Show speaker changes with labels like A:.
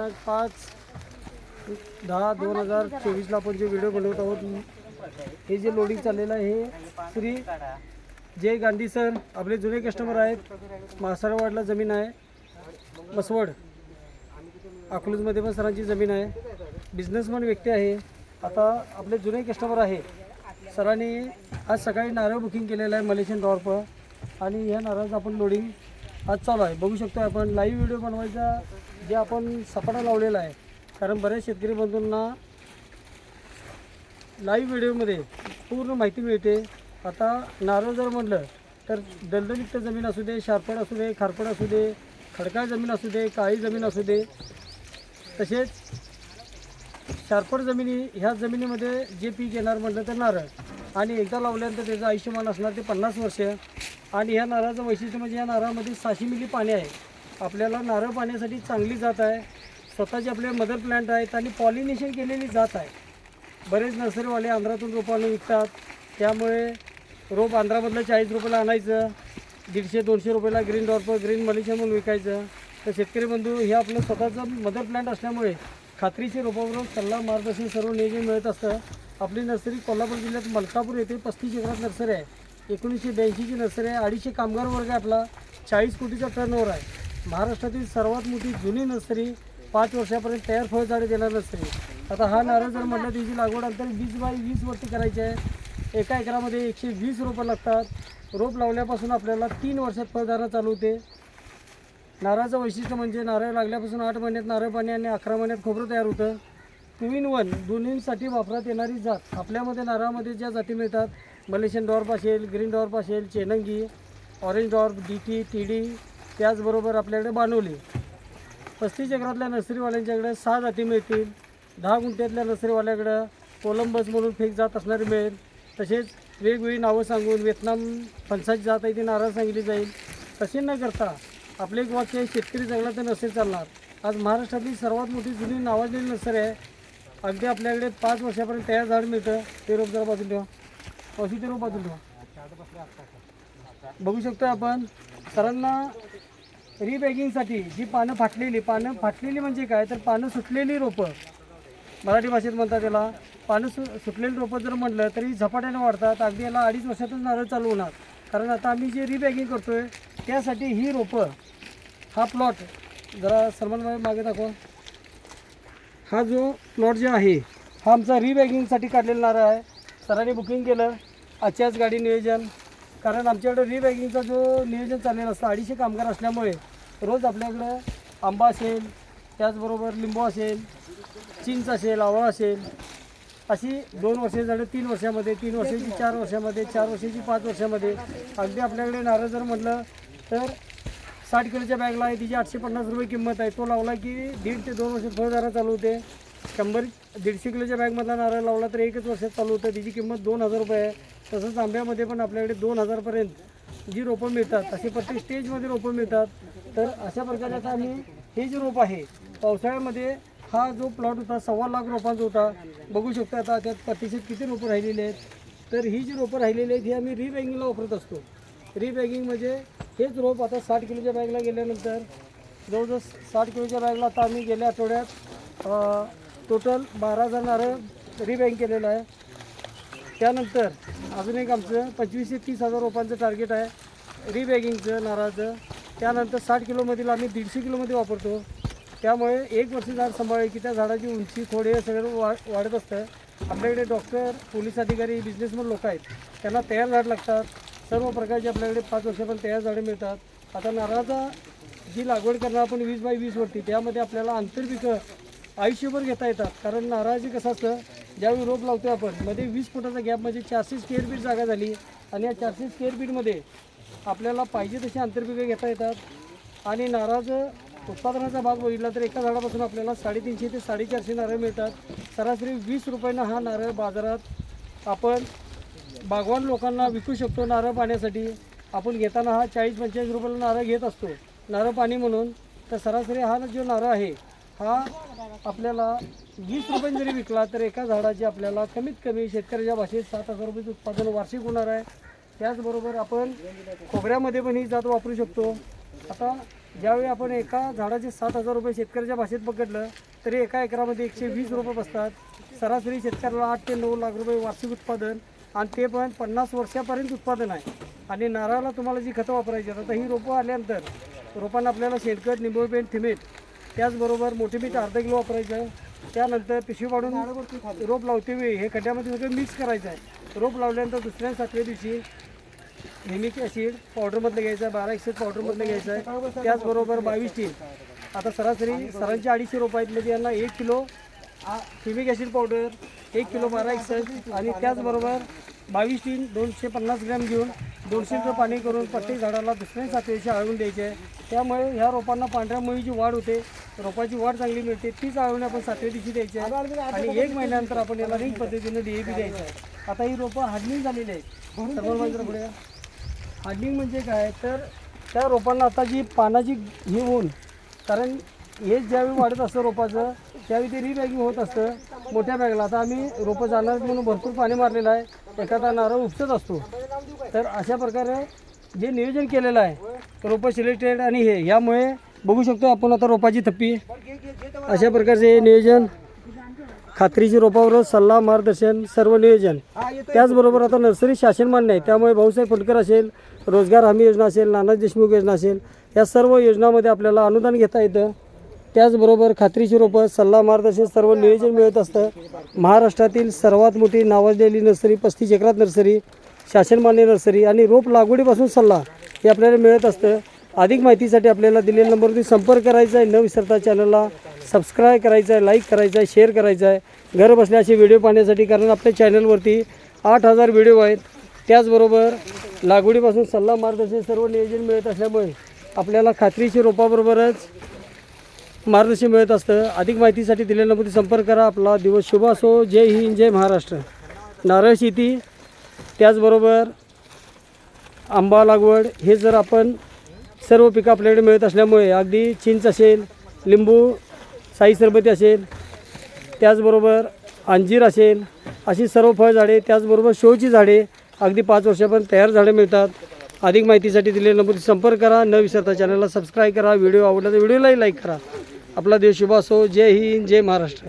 A: पाच दहा दोन हजार चोवीसला आपण जे व्हिडिओ बनवत आहोत हे जे लोडिंग चाललेलं आहे हे श्री जय गांधी सर. आपले जुने कस्टमर आहेत. मासारवाडला जमीन आहे. मसवड अकलूजमध्ये पण सरांची जमीन आहे. बिझनेसमॅन व्यक्ती आहे. आता आपले जुने कस्टमर आहे. सरांनी आज सकाळी नारळ बुकिंग केलेलं आहे मलेशियन डॉर्प आणि ह्या नारळाचं आपण लोडिंग आज चालू आहे. बघू शकतो आपण लाईव्ह व्हिडिओ बनवायचा जे आपण सपाटा लावलेला आहे. कारण बऱ्याच शेतकरी बंधूंना लाईव्ह व्हिडिओमध्ये पूर्ण माहिती मिळते. आता नारळ जर म्हटलं तर दलदलित जमीन असू दे शारपड असू दे खारपड असू दे खडकाळ जमीन असू दे काळी जमीन असू दे तसेच शारपड जमिनी ह्या जमिनीमध्ये जे पीक येणार म्हटलं तर नारळ. आणि एकदा लावल्यानंतर त्याचं आयुष्यमान असणार ते पन्नास वर्ष. आणि ह्या नारळाचं वैशिष्ट्य म्हणजे या नारळामध्ये सहाशे मिली पाणी आहे. आपल्याला नारळ पाण्यासाठी चांगली जात आहे. स्वतःचे आपले मदर प्लांट आहेत आणि पॉलिनेशन केलेली जात आहे. बरेच नर्सरीवाले आंध्रातून रोपानं विकतात. त्यामुळे रोप आंध्रामधलं चाळीस रुपयाला आणायचं दीडशे दोनशे रुपयाला ग्रीन डॉर्पर ग्रीन मलेशिया म्हणून विकायचं. तर शेतकरी बंधू हे आपलं स्वतःचं मदर प्लांट असल्यामुळे खात्रीचे रोपाबरोबर सल्ला मार्गदर्शन सर्व नियोजन मिळत असतं. आपली नर्सरी कोल्हापूर जिल्ह्यात मलकापूर येथे पस्तीस एकरात नर्सरी आहे. एकोणीसशे ब्याऐंशीची नसरे आहे. अडीचशे कामगार वर्ग आहे आपला. चाळीस कोटीचा टर्नओव्हर आहे. महाराष्ट्रातील सर्वात मोठी जुनी नर्सरी पाच वर्षापर्यंत तयार फळझाडे देणार नर्सरी. आता हा नारळ जर म्हटलं त्याची लागवड अंतर वीस बाय वीस वरती करायची आहे. एका एकरामध्ये एकशे वीस रोपं लागतात. रोप लावल्यापासून आपल्याला तीन वर्षात फळधारणा चालू होते. नारळाचं वैशिष्ट्य म्हणजे नारळ लागल्यापासून आठ महिन्यात नारळ पाणी आणि अकरा महिन्यात खोबरं तयार होतं. टू इन वन दोन्हींसाठी वापरात येणारी जात आपल्यामध्ये नारळामध्ये ज्या जाती मिळतात मलेशियन डॉर्प असेल ग्रीन डॉर्प असेल चेनंगी orange drop D T T D त्याचबरोबर आपल्याकडे बानोली. पस्तीस एकरातल्या नर्सरीवाल्यांच्याकडे सहा जाती मिळतील. दहा गुंठ्यातल्या नर्सरीवाल्याकडं कोलंबस म्हणून फेक जात असणारी मिळेल. तसेच वेगवेगळी नावं सांगून व्हिएतनाम फणसाची जात आहे ती नारळ सांगितली जाईल. तसे न करता आपले एक वाक्य शेतकरी जगला तर नसेल चालणार. आज महाराष्ट्रातली सर्वात मोठी जुनी नावाजलेली नर्सरी आहे. अगदी आपल्याकडे पाच वर्षापर्यंत तयार झाड मिळतं. ते रोजगार बाजून बाजूला ठेवा. अशी ते बघू शकतो आपण सरांना रिबॅगिंगसाठी जी पानं फाटलेली पानं फाटलेली म्हणजे काय? तर पानं सुटलेली रोपं. मराठी भाषेत म्हणतात त्याला पानं सु सुटलेली रोपं जर म्हटलं तरी झपाट्याने वाढतात. अगदी याला अडीच वर्षातच नारळ चालू होणार. कारण आता आम्ही जे रिबॅगिंग करतो आहे त्यासाठी ही रोपं हा प्लॉट जरा सलमान भाई मागे दाखवा. हा जो प्लॉट जो आहे हा आमचा रिबॅगिंगसाठी काढलेला नारळ आहे. सरांनी बुकिंग केलं. आजच्याच गाडी नियोजन. कारण आमच्याकडे रिबॅगिंगचा जो नियोजन चाललेला असतं अडीचशे कामगार असल्यामुळे रोज आपल्याकडं आंबा असेल त्याचबरोबर लिंबू असेल चिंच असेल आवळा असेल अशी दोन वर्षे झाडं तीन वर्षामध्ये तीन वर्षाची चार वर्षामध्ये चार वर्षाची पाच वर्षामध्ये. अगदी आपल्याकडे नारळ जर म्हटलं तर साठ किलोच्या बॅगला आहे तिची आठशे पन्नास रुपये किंमत आहे. तो लावला की दीड ते दोन वर्ष फळदारा चालू होते. शंभर दीडशे किलोच्या बॅगमधला नारळ लावला तर एकच वर्षात चालू होतं. तिची किंमत दोन हजार रुपये आहे. तसंच आंब्यामध्ये पण आपल्याकडे दोन हजारपर्यंत जी रोपं मिळतात असे प्रत्येक स्टेजमध्ये रोपं मिळतात. तर अशा प्रकारे आता आम्ही हे जे रोप आहे पावसाळ्यामध्ये हा जो प्लॉट होता सव्वा लाख रोपांचा होता. बघू शकता आता त्यात प्रतिशत किती रोपं राहिलेली आहेत. तर ही जी रोपं राहिलेली आहेत ही आम्ही रिबॅगिंगला वापरत असतो. रिबॅगिंग म्हणजे हेच रोप आता साठ किलोच्या बॅगला गेल्यानंतर जवळजवळ साठ किलोच्या बॅगला आता आम्ही गेल्या आठवड्यात टोटल बारा हजार नारळ रिबँक केलेलं आहे. त्यानंतर अजून एक आमचं पंचवीस ते तीस हजार रोपांचं टार्गेट आहे. रिबॅगिंगचं नारळाचं. त्यानंतर साठ किलोमधील आम्ही दीडशे किलोमध्ये वापरतो. त्यामुळे एक वर्ष झाड सांभाळले की त्या झाडाची उंची थोडी सगळं वा वाढत असतं. आपल्याकडे डॉक्टर पोलीस अधिकारी बिझनेसमन लोक आहेत. त्यांना तयार झाड लागतात. सर्व प्रकारचे आपल्याकडे पाच वर्षापर्यंत तयार झाडे मिळतात. आता नारळाचा जी लागवड करणार आपण वीस बाय वीसवरती त्यामध्ये आपल्याला आंतरपिकं आयुष्यभर घेता येतात. कारण नारळाची कसं असतं ज्यावेळी रोप लावतो आपण मध्ये वीस फुटाचा गॅप म्हणजे चारशे स्क्वेअर फीट जागा झाली. आणि या चारशे स्क्वेअर फीटमध्ये आपल्याला पाहिजे तशी आंतरपिकं घेता येतात. आणि नारळाचं उत्पादनाचा भाग बघितला तर एका झाडापासून आपल्याला साडेतीनशे ते साडेचारशे नारळ मिळतात. सरासरी वीस रुपयानं हा नारळ बाजारात आपण बागवान लोकांना विकू शकतो नारळ पाण्यासाठी. आपण घेताना हा चाळीस पंचेचाळीस रुपयाला नारळ घेत असतो. नारळ पाणी म्हणून. तर सरासरी हा जो नारळ आहे हा आपल्याला वीस रुपये जरी विकला तर एका झाडाची आपल्याला कमीत कमी शेतकऱ्याच्या भाषेत सात हजार रुपयेचं उत्पादन वार्षिक होणार आहे. त्याचबरोबर आपण खोबऱ्यामध्ये पण ही जात वापरू शकतो. आता ज्यावेळी आपण एका झाडाचे सात हजार रुपये शेतकऱ्याच्या भाषेत पकडलं तरी एका एकरामध्ये एकशे वीस रुपये बसतात. सरासरी शेतकऱ्याला आठ ते नऊ लाख रुपये वार्षिक उत्पादन आणि ते पण पन्नास वर्षापर्यंत उत्पादन आहे. आणि नारळाला तुम्हाला जी खतं वापरायची आता ही रोपं आल्यानंतर रोपांना आपल्याला शेणखत निंबोळी पेंट थिमेट त्याचबरोबर मोठी मीठ अर्धा किलो वापरायचं आहे. त्यानंतर पिशवी पाडून रोप लावते वेळी हे खड्ड्यामध्ये सगळं मिक्स करायचं आहे. रोप लावल्यानंतर दुसऱ्या सातव्या दिवशी हेमिक ॲसिड पावडरमधलं घ्यायचं आहे. बारा एकशे पावडरमधलं घ्यायचं आहे. त्याचबरोबर बावीस टीन आता सरासरी सरांची अडीचशे रोप आहेत. म्हणजे यांना एक किलो हिमिक ॲसिड पावडर एक किलो बारा एकसष्ट आणि त्याचबरोबर बावीस तीन दोनशे पन्नास ग्रॅम घेऊन दोनशे लिटर पाणी करून प्रत्येक झाडाला दुसऱ्या सातवेशी आळवून द्यायचे. त्यामुळे ह्या रोपांना पांढऱ्या मुळीची वाढ होते. रोपाची वाढ चांगली मिळते तीच आळवणी आपण सातव्या दिवशी द्यायची. आहे आणि एक महिन्यानंतर आपण याला रिंग पद्धतीनं डी ए पी द्यायचं. आहे आता ही रोपं हार्डनिंग झालेली आहेत. सर्व पुढे हार्डनिंग म्हणजे काय? तर त्या रोपांना आता जी पानाची हे होऊन कारण हे ज्यावेळी वाढत असतं रोपाचं त्यावेळी ते रिबॅगिंग होत असतं. मोठ्या बॅगला. आता आम्ही रोपं जाणार म्हणून भरपूर पाणी मारलेलं आहे. एखादा नारळ उपसत असतो. तर अशा प्रकारे जे नियोजन केलेलं आहे रोपं सिलेक्टेड आणि हे यामुळे बघू शकतो आपण आता रोपाची थप्पी. अशा प्रकारचे हे नियोजन खात्रीची रोपावर सल्ला मार्गदर्शन सर्व नियोजन. त्याचबरोबर आता नर्सरी शासन मान्य आहे. त्यामुळे भाऊसाहेब फटकर असेल रोजगार हमी योजना असेल नानाजी देशमुख योजना असेल या सर्व योजनामध्ये आपल्याला अनुदान घेता येतं. त्याचबरोबर खात्रीची रोपं सल्ला मार्गदर्शन सर्व नियोजन मिळत असतं. महाराष्ट्रातील सर्वात मोठी नावाजलेली नर्सरी पस्तीस एकरात नर्सरी शासनमान्य नर्सरी आणि रोप लागवडीपासून सल्ला हे आपल्याला मिळत असतं. अधिक माहितीसाठी आपल्याला दिलेल्या नंबरवरती संपर्क करायचा आहे. न विसरता चॅनलला सबस्क्राईब करायचं आहे लाईक करायचं आहे शेअर करायचं आहे घर बसल्या असे व्हिडिओ पाहण्यासाठी कारण आपल्या चॅनलवरती आठ हजार व्हिडिओ आहेत. त्याचबरोबर लागवडीपासून सल्ला मार्गदर्शन सर्व नियोजन मिळत असल्यामुळे आपल्याला खात्रीची रोपाबरोबरच मार्गदर्शन मिळत असतं. अधिक माहितीसाठी दिलेल्या नंबरवरती संपर्क करा. आपला दिवस शुभ असो. जय हिंद जय महाराष्ट्र. नारळ शेती त्याचबरोबर आंबा लागवड हे जर आपण सर्व पिकं आपल्याकडे मिळत असल्यामुळे अगदी चिंच असेल लिंबू साई सरबती असेल त्याचबरोबर अंजीर असेल अशी सर्व फळझाडे त्याचबरोबर शोची झाडे अगदी पाच वर्षापर्यंत तयार झाडे मिळतात. अधिक माहितीसाठी दिलेल्या नंबरवरती संपर्क करा. न विसरता चॅनलला सबस्क्राईब करा. व्हिडिओ आवडला तर व्हिडिओलाही लाईक करा. आपला देश शुभ असो हो. जय हिंद जय महाराष्ट्र.